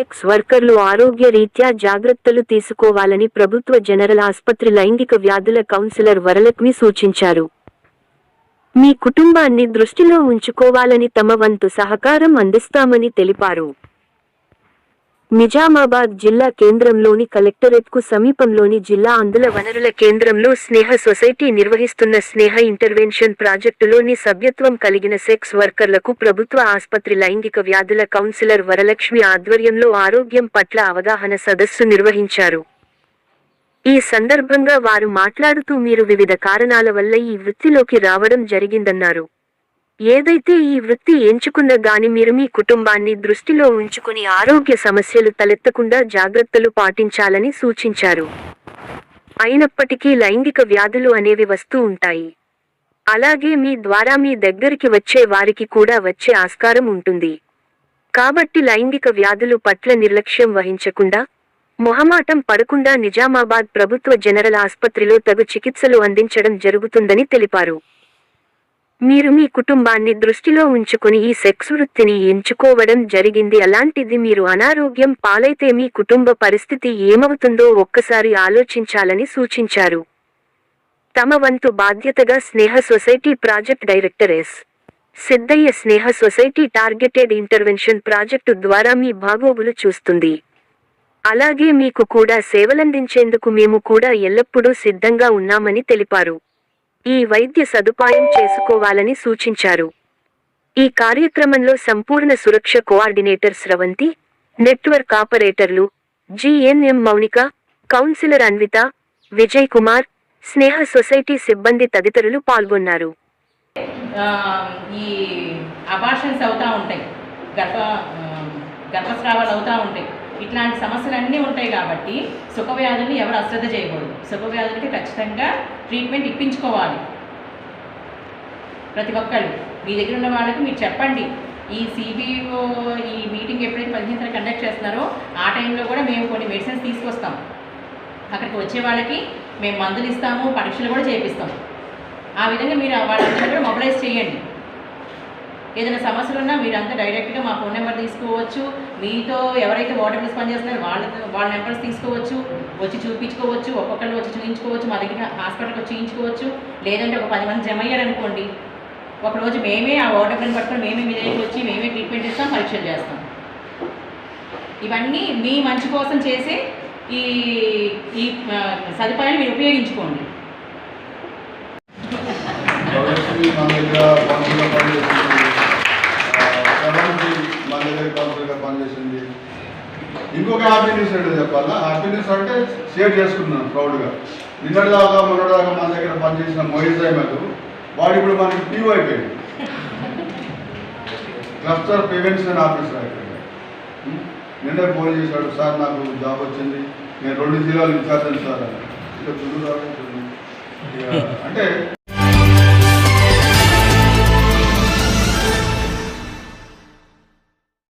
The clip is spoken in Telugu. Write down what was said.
సెక్స్ వర్కర్లు ఆరోగ్య రీత్యా జాగ్రత్తలు తీసుకోవాలని ప్రభుత్వ జనరల్ ఆస్పత్రి లైంగిక వ్యాధుల కౌన్సిలర్ వరలక్ష్మి సూచించారు. మీ కుటుంబాన్ని దృష్టిలో ఉంచుకోవాలని తమ వంతు సహకారం అందిస్తామని తెలిపారు. నిజామాబాద్ జిల్లా కేంద్రంలోని కలెక్టరేట్కు సమీపంలోని జిల్లా అందుల వనరుల కేంద్రంలో స్నేహ సొసైటీ నిర్వహిస్తున్న స్నేహ ఇంటర్వెన్షన్ ప్రాజెక్టులోని సభ్యత్వం కలిగిన సెక్స్ వర్కర్లకు ప్రభుత్వ ఆసుపత్రి లైంగిక వ్యాధుల కౌన్సిలర్ వరలక్ష్మి ఆధ్వర్యంలో ఆరోగ్యం పట్ల అవగాహన సదస్సు నిర్వహించారు. ఈ సందర్భంగా వారు మాట్లాడుతూ మీరు వివిధ కారణాల వల్ల ఈ వృత్తిలోకి రావడం జరిగిందన్నారు. ఏదైతే ఈ వృత్తి ఎంచుకున్న గాని మీరు మీ కుటుంబాన్ని దృష్టిలో ఉంచుకుని ఆరోగ్య సమస్యలు తలెత్తకుండా జాగ్రత్తలు పాటించాలని సూచించారు. అయినప్పటికీ లైంగిక వ్యాధులు అనేవి వస్తూ ఉంటాయి. అలాగే మీ ద్వారా మీ దగ్గరికి వచ్చే వారికి కూడా వచ్చే ఆస్కారం ఉంటుంది. కాబట్టి లైంగిక వ్యాధులు పట్ల నిర్లక్ష్యం వహించకుండా మొహమాటం పడకుండా నిజామాబాద్ ప్రభుత్వ జనరల్ ఆసుపత్రిలో తగు చికిత్సలు అందించడం జరుగుతుందని తెలిపారు. మీరు మీ కుటుంబాన్ని దృష్టిలో ఉంచుకుని ఈ సెక్స్ వృత్తిని ఎంచుకోవడం జరిగింది. అలాంటిది మీరు అనారోగ్యం పాలైతే మీ కుటుంబ పరిస్థితి ఏమవుతుందో ఒక్కసారి ఆలోచించాలని సూచించారు. తమ వంతు బాధ్యతగా Sneha society project director S. Siddaiah Sneha society targeted intervention project ద్వారా మీ బాగోగులు చూస్తుంది. అలాగే మీకు కూడా సేవలందించేందుకు మేము కూడా ఎల్లప్పుడూ సిద్ధంగా ఉన్నామని తెలిపారు. ఈ వైద్య సదుపాయం చేసుకోవాలని సూచించారు. ఈ కార్యక్రమంలో సంపూర్ణ సురక్ష కోఆర్డినేటర్ స్రవంతి నెట్వర్క్ ఆపరేటర్లు GNM Mounika counsellor Anvitha Vijay Kumar Sneha society సిబ్బంది తదితరులు పాల్గొన్నారు. ఈ అబార్షన్స్ అవుతూ ఉంటాయి. గర్భ గర్భస్రావాలు అవుతూ ఉంటాయి. ఇట్లాంటి సమస్యలు అన్నీ ఉంటాయి కాబట్టి సుఖవ్యాధుల్ని ఎవరు అశ్రద్ధ చేయకూడదు. సుఖవ్యాధులకి ఖచ్చితంగా ట్రీట్మెంట్ ఇప్పించుకోవాలి. ప్రతి ఒక్కళ్ళు. మీ దగ్గర ఉన్న వాళ్ళకి మీరు చెప్పండి. ఈ సిబిఓ ఈ మీటింగ్ ఎప్పుడైతే పదిహేను తారీఖు కండక్ట్ చేస్తున్నారో ఆ టైంలో కూడా మేము కొన్ని మెడిసిన్స్ తీసుకొస్తాం. అక్కడికి వచ్చే వాళ్ళకి మేము మందులు ఇస్తాము పరీక్షలు కూడా చేపిస్తాం. ఆ విధంగా మీరు వాళ్ళందరూ కూడా మొబిలైజ్ చేయండి. ఏదైనా సమస్యలు ఉన్నా మీరంతా డైరెక్ట్గా మా ఫోన్ నెంబర్ తీసుకోవచ్చు. మీతో ఎవరైతే వాటర్ బిల్స్ పనిచేస్తున్నారో వాళ్ళ వాళ్ళ నెంబర్స్ తీసుకోవచ్చు. వచ్చి చూపించుకోవచ్చు. ఒక్కొక్కళ్ళు వచ్చి చూపించుకోవచ్చు మా దగ్గర హాస్పిటల్కి వచ్చి చూపించుకోవచ్చు లేదంటే ఒక పది మంది జమ అయ్యారనుకోండి ఒకరోజు మేమే ఆ వాటర్ బిల్ పట్టుకొని మేమే మీ దగ్గరికి వచ్చి మేమే ట్రీట్మెంట్ ఇస్తాం పరీక్షలు చేస్తాం. ఇవన్నీ మీ మంచి కోసం చేసే ఈ ఈ సదుపాయాన్ని సదుపాయాలు మీరు ఉపయోగించుకోండి. న్యూస్ వల్ల హ్యాపీనెస్ అంటే షేర్ చేసుకున్నాను ప్రౌడ్గా నిన్నటిదాకా మొన్నటిదాకా మన దగ్గర పనిచేసిన మొయిజ్ అహ్మద్ వాడు ఇప్పుడు మనకి టీవ్ అయిపోయింది క్లస్టర్ ప్రివెన్షన్ ఆఫీసర్ అయిపోయింది ఉం? నిన్నే ఫోన్ చేశాడు సార్ నాకు జాబ్ వచ్చింది నేను రెండు జిల్లాలు ఇన్ఛార్జ్ సార్ అని. ఇక అంటే